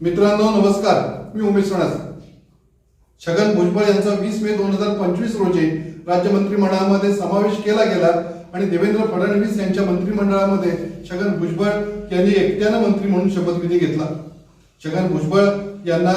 मित्रांनो नमस्कार. मी उमेश सणास छगन भुजबळ यांचा वीस मे दोन हजार पंचवीस रोजी राज्य मंत्रिमंडळामध्ये समावेश केला गेला आणि देवेंद्र फडणवीस यांच्या मंत्रिमंडळामध्ये छगन भुजबळ यांनी एकट्यानं मंत्री म्हणून शपथविधी घेतला. छगन भुजबळ यांना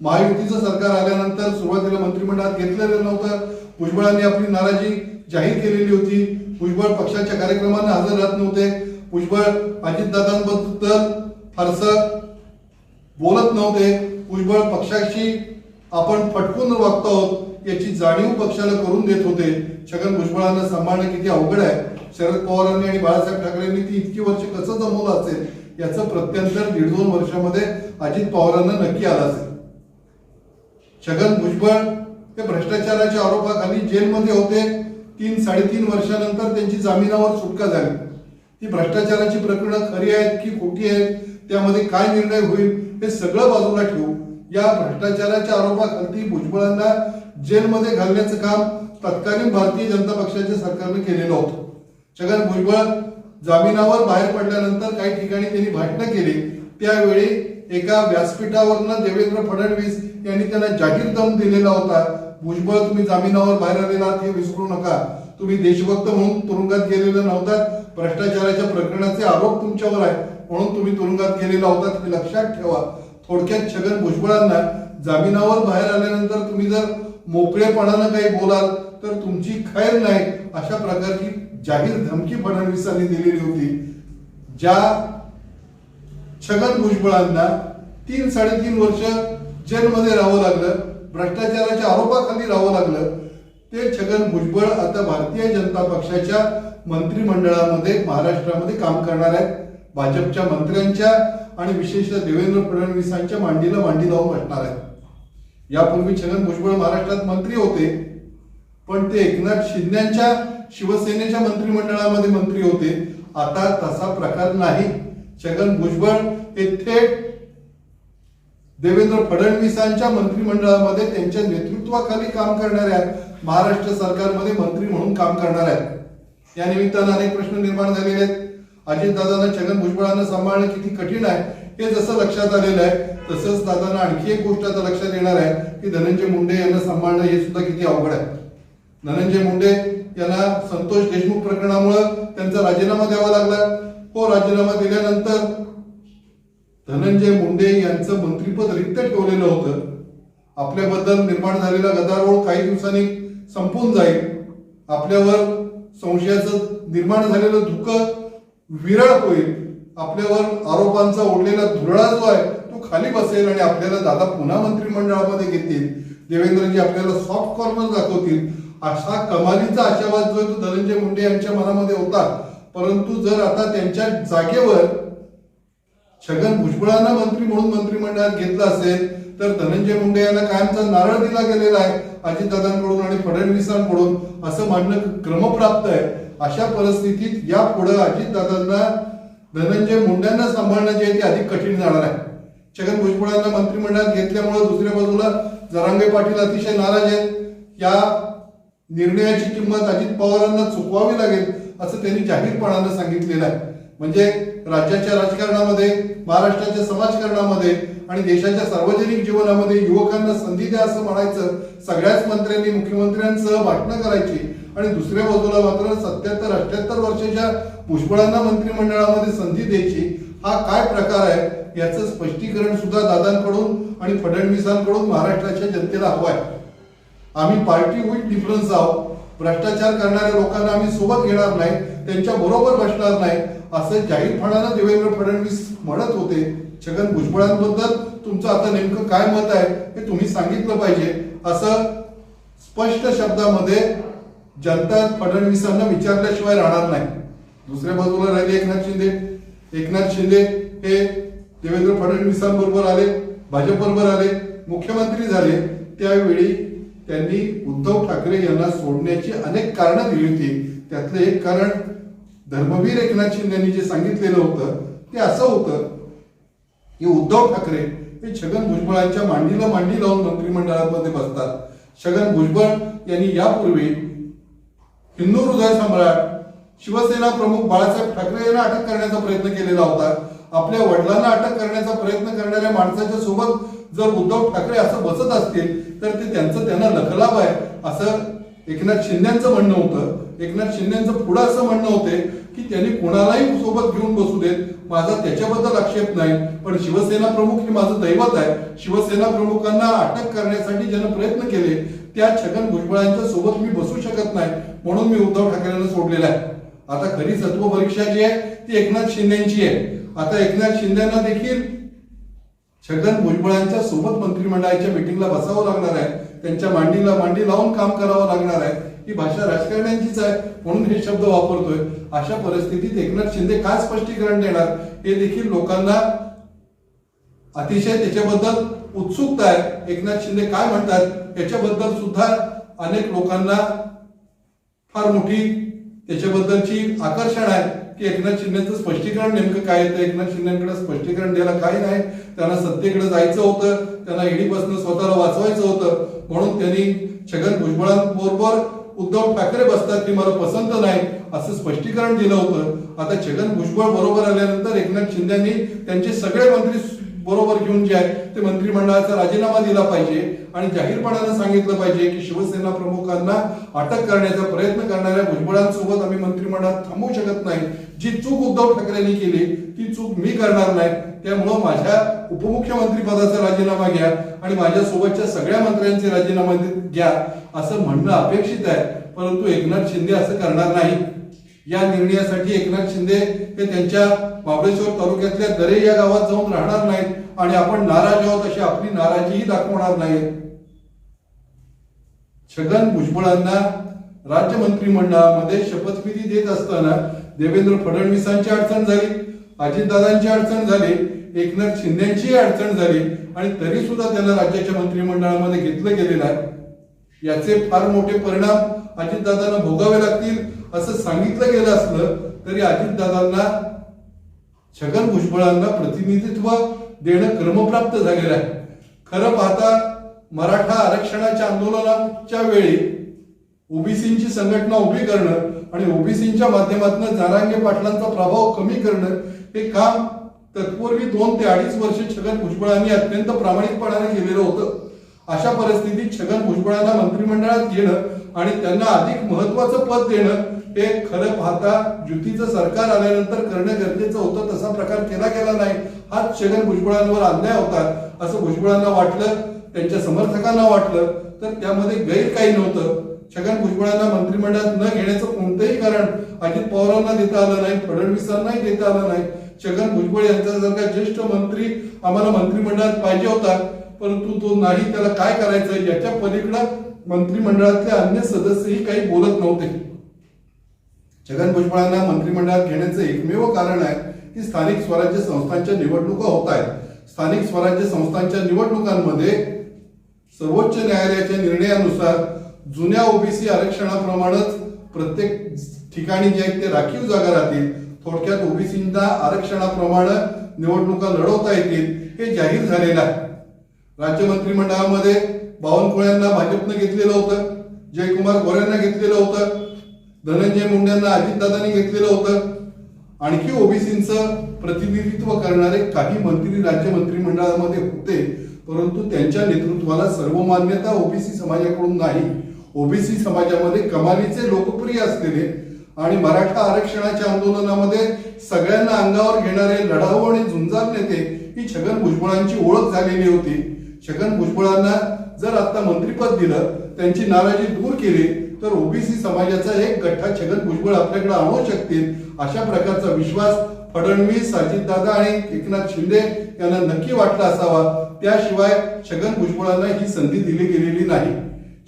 महायुतीचं सरकार आल्यानंतर सुरुवातीला मंत्रिमंडळात घेतलेलं नव्हतं. भुजबळांनी आपली नाराजी जाहीर केलेली होती. भुजबळ पक्षाच्या कार्यक्रमांना हजर राहत नव्हते. भुजबळ अजितदादांबद्दल फारसं बोलत नव्हते. भुजबळ पक्षाशी आपण पटकून वागतो आहोत याची जाणीव पक्षाला करून देत होते. छगन भुजबळांना सांभाळणं किती अवघड आहे. शरद पवारांनी आणि बाळासाहेब ठाकरेंनी ती इतकी वर्ष कसं जमवलं असेल याचं प्रत्यंतर दीड दोन वर्षामध्ये अजित पवारांना नक्की आलं असेल. छगन भुजबळ हे भ्रष्टाचाराच्या आरोपाखाली जेलमध्ये होते. तीन साडेतीन वर्षानंतर त्यांची जामिनावर सुटका झाली. ती भ्रष्टाचाराची प्रकरणं खरी आहेत की खोटी आहेत त्यामध्ये काय निर्णय होईल हे सगळं बाजूला ठेवू या भ्रष्टाचाराच्या आरोपाखालती भुजबळांना जेलमध्ये घालण्याचं काम तत्कालीन भारतीय जनता पक्षाच्या सरकारने केलेलं होतं. छगन भुजबळ जामिनावर बाहेर पडल्यानंतर काही ठिकाणी त्यांनी भाषणं केली. त्यावेळी एका व्यासपीठावरनं देवेंद्र फडणवीस यांनी त्यांना जाहीर दम दिलेला होता. भुजबळ तुम्ही जामिनावर बाहेर आलेला आहात हे विसरू नका. तुम्ही देशभक्त म्हणून तुरुंगात गेलेला नव्हतात. भ्रष्टाचाराच्या प्रकरणाचे आरोप तुमच्यावर आहे म्हणून तुम्ही तुरुंगात गेलेला होता हे लक्षात ठेवा. थोडक्यात छगन भुजबळांना जामिनावर बाहेर आल्यानंतर तुम्ही जर मोकळेपणानं काही बोलाल तर तुमची खैर नाही अशा प्रकारची जाहीर धमकी फडणवीसांनी दिलेली होती. ज्या छगन भुजबळांना तीन साडेतीन वर्ष जेलमध्ये राहावं लागलं भ्रष्टाचाराच्या आरोपाखाली राहावं लागलं ते छगन भुजबळ आता भारतीय जनता पक्षाच्या मंत्रिमंडळामध्ये महाराष्ट्रामध्ये काम करणार आहेत. भाजपच्या मंत्र्यांच्या आणि विशेषतः देवेंद्र फडणवीसांच्या मांडीला मांडी लावून बसणार आहेत. यापूर्वी छगन भुजबळ महाराष्ट्रात मंत्री होते पण ते एकनाथ शिंदेच्या शिवसेनेच्या मंत्रिमंडळामध्ये मंत्री होते. आता तसा प्रकार नाही. छगन भुजबळ हे थेट देवेंद्र फडणवीसांच्या मंत्रिमंडळामध्ये त्यांच्या नेतृत्वाखाली काम करणाऱ्या महाराष्ट्र सरकारमध्ये मंत्री म्हणून काम करणार आहेत. या निमित्तानं अनेक प्रश्न निर्माण झालेले आहेत. अजितदादांना छगन भुजबळांना सांभाळणं किती कठीण आहे हे जसं लक्षात आलेलं आहे तसंच दादांना आणखी एक गोष्ट आता लक्षात येणार आहे की धनंजय मुंडे यांना सांभाळणं हे सुद्धा किती अवघड आहे. धनंजय मुंडे यांना संतोष देशमुख प्रकरणामुळं त्यांचा राजीनामा द्यावा लागला. हो राजीनामा दिल्यानंतर धनंजय मुंडे यांचं मंत्रीपद रिक्त ठेवलेलं होतं. आपल्याबद्दल निर्माण झालेला गदारोळ काही दिवसांनी संपून जाईल. आपल्यावर संशयाचं निर्माण झालेलं धुकं विरळ होईल. आपल्यावर आरोपांचा ओढलेला धुरळा जो आहे तो खाली बसेल आणि आपल्याला दादा पुन्हा मंत्रिमंडळामध्ये घेतील. देवेंद्रजी आपल्याला सॉफ्ट कॉर्नर दाखवतील. असा कमालीचा आशावाद जो आहे तो धनंजय मुंडे यांच्या मनामध्ये होता. परंतु जर आता त्यांच्या जागेवर छगन भुजबळांना मंत्री म्हणून मंत्रिमंडळात घेतलं असेल तर धनंजय मुंडे यांना कायमचा नारळ दिला गेलेला आहे. अजितदादांकडून आणि फडणवीसांकडून असं मानणं क्रमप्राप्त आहे. अशा परिस्थितीत या पुढे अजितदादांना धनंजय मुंड्यांना सांभाळणं जे आहे ते अधिक कठीण जाणार आहे. छगन भुजबळांना मंत्रिमंडळात घेतल्यामुळे दुसऱ्या बाजूला जरांगे पाटील अतिशय नाराज आहेत. या निर्णयाची किंमत अजित पवारांना चुकवावी लागेल असं त्यांनी जाहीरपणानं सांगितलेलं आहे. म्हणजे राज्याच्या राजकारणामध्ये महाराष्ट्राच्या समाजकारणामध्ये आणि देशाच्या सार्वजनिक जीवनामध्ये युवकांना संधी द्या असं म्हणायचं सगळ्याच मंत्र्यांनी मुख्यमंत्र्यांसह भाषणं करायची आणि दुसऱ्या बाजूला मात्र सत्याहत्तर अठ्याहत्तर वर्षाच्या भुजबळांना मंत्रिमंडळामध्ये संधी द्यायची हा काय प्रकार आहे याचं स्पष्टीकरण सुद्धा दादांकडून आणि फडणवीसांकडून महाराष्ट्राच्या जनतेला हवं आहे आम्ही पार्टी विथ डिफरन्स आहोत. भ्रष्टाचार करणाऱ्या लोकांना आम्ही सोबत घेणार नाही त्यांच्या बरोबर बसणार नाही असं जाहीरपणानं देवेंद्र फडणवीस म्हणत होते. छगन भुजबळांबद्दल तुमचं आता नेमकं काय मत आहे हे तुम्ही सांगितलं पाहिजे असं स्पष्ट शब्दामध्ये जनता फडणवीसांना विचारल्याशिवाय राहणार नाही. दुसऱ्या बाजूला राहिले एकनाथ शिंदे. एकनाथ शिंदे हे देवेंद्र फडणवीसांबरोबर आले भाजपबरोबर आले मुख्यमंत्री झाले. त्यावेळी त्यांनी उद्धव ठाकरे यांना सोडण्याची अनेक कारणं दिली होती. त्यातलं एक कारण धर्मवीर एकनाथ शिंदेनी जे सांगितलेलं होतं ते असं होतं की उद्धव ठाकरे हे छगन भुजबळांच्या मांडीला मांडी लावून मंत्रिमंडळामध्ये बसतात. छगन भुजबळ यांनी यापूर्वी हिंदू हृदय सम्राट शिवसेना प्रमुख बाळासाहेब ठाकरे यांना अटक करण्याचा प्रयत्न केलेला होता. आपल्या वडिलांना अटक करण्याचा प्रयत्न करणाऱ्या माणसाच्या सोबत जर उद्धव ठाकरे असं बसत असतील तर ते त्यांचं त्यांना लखलाभ आहे असं एकनाथ शिंदेचं म्हणणं होतं. एकनाथ शिंदेचं पुढं असं म्हणणं होते की त्यांनी कोणालाही सोबत घेऊन बसू देत. माझा त्याच्याबद्दल आक्षेप नाही पण शिवसेना प्रमुख हे माझं दैवत आहे. शिवसेना प्रमुखांना अटक करण्यासाठी ज्यानं प्रयत्न केले त्या छगन भुजबळांच्या सोबत मी बसू शकत नाही म्हणून मी उद्धव ठाकरेंना सोडलेला आहे. आता खरी सत्व परीक्षा जी आहे ती एकनाथ शिंदेची आहे. आता एकनाथ शिंदेना देखील छगन भुजबळांच्या सोबत मंत्रिमंडळाच्या मिटिंगला बसावं लागणार आहे. त्यांच्या मांडीला मांडी लावून काम करावं लागणार आहे. ही भाषा राजकारण्यांचीच आहे म्हणून हे शब्द वापरतोय. अशा परिस्थितीत एकनाथ शिंदे काय स्पष्टीकरण देणार? हे देखील लोकांना अतिशय त्याच्याबद्दल उत्सुकता आहे. एकनाथ शिंदे काय म्हणतात? याच्याबद्दल सुद्धा अनेक लोकांना फार मोठी त्याच्याबद्दलची आकर्षण आहे की एकनाथ शिंदेचं स्पष्टीकरण नेमकं काय येतं? एकनाथ शिंदेकडे स्पष्टीकरण द्यायला काय नाही. त्यांना सत्तेकडे जायचं होतं. त्यांना ईडीपासून स्वतःला वाचवायचं होतं. म्हणून त्यांनी छगन भुजबळांबरोबर उद्धव ठाकरे बसतात की मला पसंत नाही असं स्पष्टीकरण दिलं होतं. आता छगन भुजबळ बरोबर आल्यानंतर एकनाथ शिंदेनी त्यांचे सगळे मंत्री बरोबर घेऊन जे आहे ते मंत्रिमंडळाचा राजीनामा दिला पाहिजे आणि जाहीरपणानं सांगितलं पाहिजे की शिवसेना प्रमुखांना अटक करण्याचा प्रयत्न करणाऱ्या भुजबळांसोबत आम्ही मंत्रिमंडळात थांबवू शकत नाही. जी चूक उद्धव ठाकरेंनी केली ती चूक मी करणार नाही. त्यामुळं माझ्या उपमुख्यमंत्री पदाचा राजीनामा घ्या आणि माझ्या सोबतच्या सगळ्या मंत्र्यांचे राजीनामा घ्या असं म्हणणं अपेक्षित आहे. परंतु एकनाथ शिंदे असं करणार नाही. या निर्णयासाठी एकनाथ शिंदे हे त्यांच्या बाबळेश्वर तालुक्यातल्या दरे या गावात जाऊन राहणार नाहीत आणि आपण नाराज आहोत अशी आपली नाराजीही दाखवणार नाही छगन भुजबळांना राज्य मंत्रिमंडळामध्ये शपथविधी देत असताना देवेंद्र फडणवीसांची अडचण झाली. अजितदादांची अडचण झाली. एकनाथ शिंदेची अडचण झाली. आणि तरी सुद्धा त्यांना राज्याच्या मंत्रिमंडळामध्ये घेतलं गेलेलं आहे. याचे फार मोठे परिणाम अजितदादांना भोगावे लागतील. असं सांगितलं गेलं असलं तरी अजितदादांना छगन भुजबळांना प्रतिनिधित्व देणं क्रमप्राप्त झालेलं आहे. खरं पाहता मराठा आरक्षणाच्या आंदोलनाच्या वेळी ओबीसींची संघटना उभी करणं आणि ओबीसींच्या माध्यमातून जारांगे पाटलांचा प्रभाव कमी करणं हे काम तत्पूर्वी दोन ते अडीच वर्ष छगन भुजबळांनी अत्यंत प्रामाणिकपणाने केलेलं होतं. अशा परिस्थितीत छगन भुजबळांना मंत्रिमंडळात घेणं आणि त्यांना अधिक महत्वाचं पद देणं हे खरं पाहता युतीचं सरकार आल्यानंतर करणं गरजेचं होतं तसा प्रकार केला गेला नाही. हाच छगन भुजबळांवर अन्याय होता. असं भुजबळांना वाटलं त्यांच्या समर्थकांना वाटलं तर त्यामध्ये गैर काही नव्हतं. छगन भुजबळांना मंत्रिमंडळात न घेण्याचं कोणतंही कारण अजित पवारांना देता आलं नाही फडणवीसांनाही देता आलं नाही. छगन भुजबळ यांच्यासारखा ज्येष्ठ मंत्री आम्हाला मंत्रिमंडळात पाहिजे होता परंतु तो नाही त्याला काय करायचं? याच्या पलीकडं मंत्रिमंडळातले अन्य सदस्यही काही बोलत नव्हते. छगन भुजबळांना मंत्रिमंडळात घेण्याचं एकमेव कारण आहे की स्थानिक स्वराज्य संस्थांच्या निवडणुका होत आहेत. स्थानिक स्वराज्य संस्थांच्या निवडणुकांमध्ये सर्वोच्च न्यायालयाच्या निर्णयानुसार जुन्या ओबीसी आरक्षणाप्रमाणेच प्रत्येक ठिकाणी जे आहेत ते राखीव जागा राहतील. थोडक्यात ओबीसींना आरक्षणाप्रमाणे निवडणुका लढवता येतील हे जाहीर झालेलं आहे. राज्य मंत्रिमंडळामध्ये बावनकुळ्यांना भाजपनं घेतलेलं होतं. जयकुमार गोऱ्यांना घेतलेलं होतं. धनंजय मुंडेंना अजितदादांनी घेतलेलं होतं. आणखी ओबीसींचं प्रतिनिधित्व करणारे काही मंत्री राज्य मंत्रिमंडळामध्ये होते परंतु त्यांच्या नेतृत्वाला सर्वमान्यता ओबीसी समाजाकडून नाही. ओबीसी समाजामध्ये कमालीचे लोकप्रिय असलेले आणि मराठा आरक्षणाच्या आंदोलनामध्ये सगळ्यांना अंगावर घेणारे लढाऊ आणि झुंजार नेते ही छगन भुजबळांची ओळख झालेली होती. छगन भुजबळांना जर आता मंत्रिपद दिलं त्यांची नाराजी दूर केली तर ओबीसी समाजाचा एक गठ्ठा छगन भुजबळ आपल्याकडे आणू शकतील अशा प्रकारचा विश्वास फडणवीस अजितदादा आणि एकनाथ शिंदे यांना नक्की वाटला असावा. त्याशिवाय छगन भुजबळांना ही संधी दिली गेलेली नाही.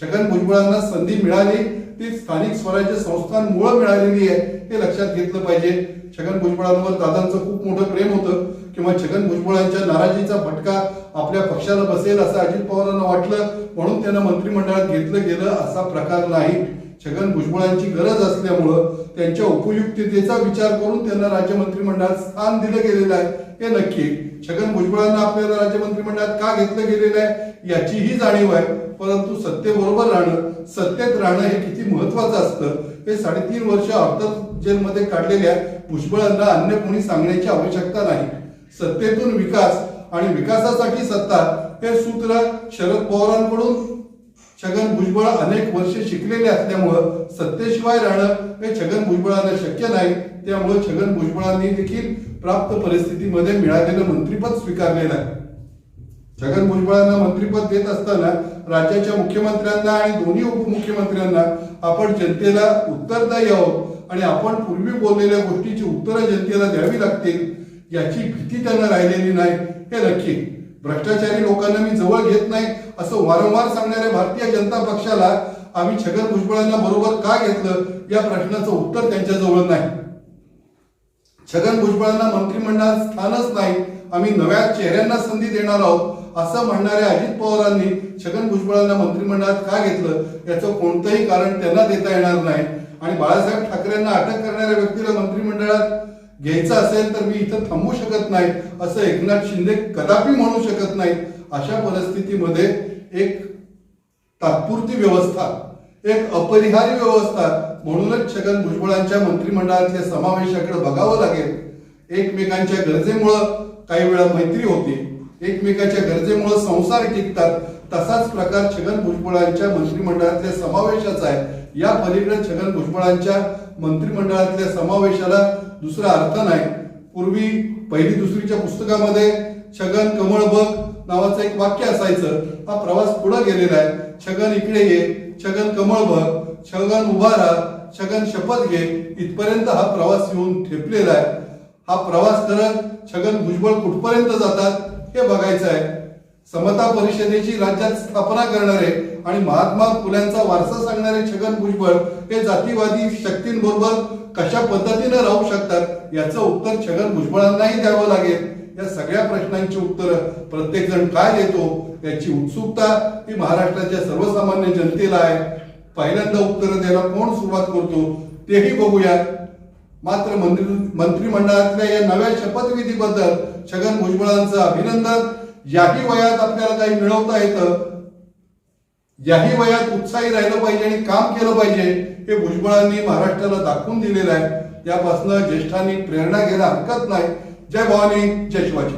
छगन भुजबळांना संधी मिळाली ती स्थानिक स्वराज्य संस्थांमुळे मिळालेली आहे हे लक्षात घेतलं पाहिजे. छगन भुजबळांवर दादांचं खूप मोठं प्रेम होतं. किंवा छगन भुजबळांच्या नाराजीचा फटका आपल्या पक्षाला बसेल असं अजित पवारांना वाटलं म्हणून त्यांना मंत्रिमंडळात घेतलं गेलं असा प्रकार नाही. छगन भुजबळांची गरज असल्यामुळं त्यांच्या उपयुक्ततेचा विचार करून त्यांना राज्य मंत्रिमंडळात स्थान दिलं गेलेलं आहे. हे नक्की छगन भुजबळांना आपल्याला राज्य मंत्रिमंडळात का घेतलं गेलेलं आहे याचीही जाणीव आहे. परंतु सत्तेबरोबर राहणं सत्तेत राहणं हे किती महत्वाचं असतं हे साडेतीन वर्ष अर्थात जेलमध्ये काढलेल्या भुजबळांना अन्य कोणी सांगण्याची आवश्यकता नाही. सत्तेतून विकास आणि विकासासाठी सत्ता हे सूत्र शरद पवारांकडून छगन भुजबळ अनेक वर्षे शिकलेले असल्यामुळं सत्तेशिवाय राहणं हे छगन भुजबळांना शक्य नाही. त्यामुळे छगन भुजबळांनी देखील प्राप्त परिस्थितीमध्ये मिळालेलं मंत्रीपद स्वीकारलेलं आहे छगन भुजबळांना मंत्रीपद देत असताना राज्याच्या मुख्यमंत्र्यांना आणि दोन्ही उपमुख्यमंत्र्यांना आपण जनतेला उत्तरदायी आहोत आणि आपण पूर्वी बोललेल्या गोष्टीची उत्तरं जनतेला द्यावी लागतील. याची भीती त्यांना राहिलेली नाही. हे नक्की. भ्रष्टाचारी लोकांना मी जवळ घेत नाही असं वारंवार सांगणाऱ्या भारतीय जनता पक्षाला आम्ही छगन भुजबळांना बरोबर का घेतलं? या प्रश्नाचं उत्तर त्यांच्याजवळ नाही. छगन भुजबळांना मंत्रिमंडळात स्थानच नाही. आम्ही नव्या चेहऱ्यांना संधी देणार आहोत असं म्हणणाऱ्या अजित पवारांनी छगन भुजबळांना मंत्रिमंडळात का घेतलं? याचं कोणतंही कारण त्यांना देता येणार नाही. आणि बाळासाहेब ठाकरेंना अटक करणाऱ्या व्यक्तीला मंत्रिमंडळात घ्यायचं असेल तर मी इथं थांबू शकत नाही असं एकनाथ शिंदे कदापि म्हणू शकत नाही अशा परिस्थितीमध्ये एक तात्पुरती व्यवस्था एक अपरिहार्य व्यवस्था म्हणूनच छगन भुजबळांच्या मंत्रिमंडळातल्या समावेशाकडे बघावं लागेल. एकमेकांच्या गरजेमुळं काही वेळा मैत्री होती एकमेकाच्या गरजेमुळं संसार टिकतात. तसाच प्रकार छगन भुजबळांच्या मंत्रिमंडळातल्या समावेशाचा आहे. या पलीकडे छगन भुजबळांच्या मंत्रिमंडळातल्या समावेशाला दुसरा अर्थ नाही. पूर्वी पहिली दुसरीच्या पुस्तकामध्ये छगन कमळ बघ नावाचं एक वाक्य असायचं. हा प्रवास पुढे गेलेला आहे. छगन इकडे ये छगन कमळ बघ छगन उभा राहा छगन शपथ घे. इथपर्यंत हा प्रवास येऊन ठेपलेला आहे. हा प्रवास करत छगन भुजबळ कुठपर्यंत जातात हे बघायचं आहे. समता परिषदेची राज्यात स्थापना करणारे आणि महात्मा फुल्यांचा वारसा सांगणारे छगन भुजबळ हे जातीवादी शक्तींबरोबर कशा पद्धतीने राहू शकतात याचं उत्तर छगन भुजबळांनाही द्यावं लागेल. या सगळ्या प्रश्नांची उत्तर प्रत्येक जण काय देतो याची उत्सुकता ही महाराष्ट्राच्या सर्वसामान्य जनतेला आहे. पहिल्यांदा उत्तर द्यायला कोण सुरुवात करतो तेही बघूया. मात्र मंत्री मंत्रिमंडळातल्या या नव्या शपथविधीबद्दल छगन भुजबळांचं अभिनंदन याही वयात आपल्याला काही मिळवता येतं याही वयात उत्साही राहिलं पाहिजे आणि काम केलं पाहिजे हे भुजबळांनी महाराष्ट्राला दाखवून दिलेलं आहे. त्यापासून ज्येष्ठांनी प्रेरणा घ्यायला हरकत नाही. जय भवानी जय शिवाजी.